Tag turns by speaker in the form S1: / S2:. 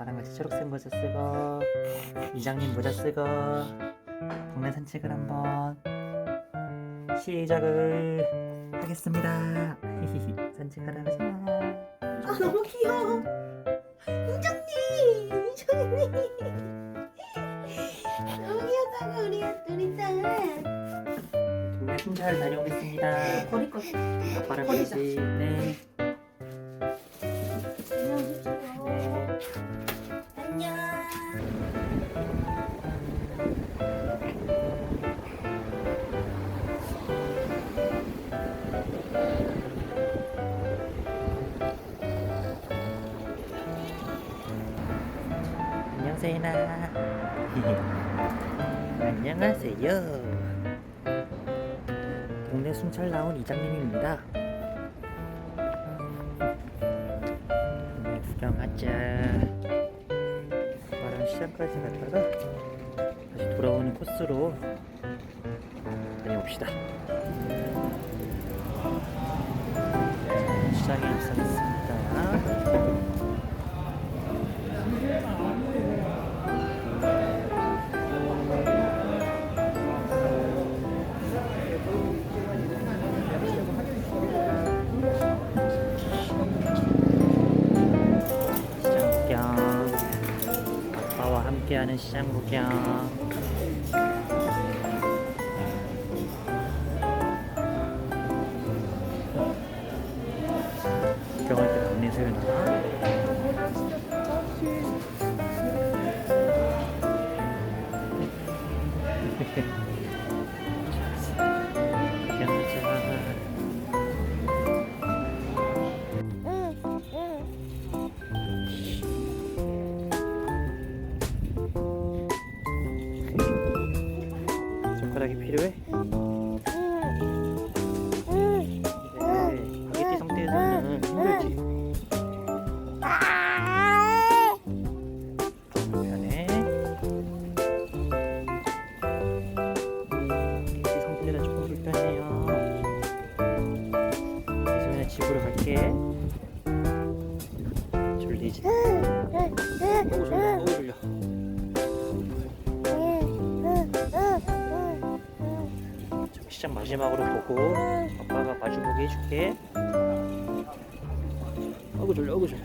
S1: 아빠랑 같이 초록색 모자 쓰고 이장님 모자 쓰고 동네 산책을 한번 시작을 하겠습니다. 산책하러 가자.
S2: 아 너무 귀여워. 이장님, 이장님. 너무 귀엽다 우리 우리 딸.
S1: 동네 순찰 다녀오겠습니다.
S2: 버릴 거. 버리자.
S1: 같이 네. 세인아. 안녕하세요. 동네 순찰 나온 이장님입니다. 동네 구경하자. 아빠랑 시장까지 갔다가 다시 돌아오는 코스로 다녀옵시다. 시장에 입성했습니다. 하는 시장 구경 구경할 때 동네 소연아 필요해? 네, 바게티 상태에서는 힘들지. 불편해. 바게티 상태라 조금 불편해요. 이소연아 집으로 갈게. 졸리지? 졸려, 어 시작 마지막으로 보고 아빠가 마주보게 해줄게. 아구 졸려 아구 졸려.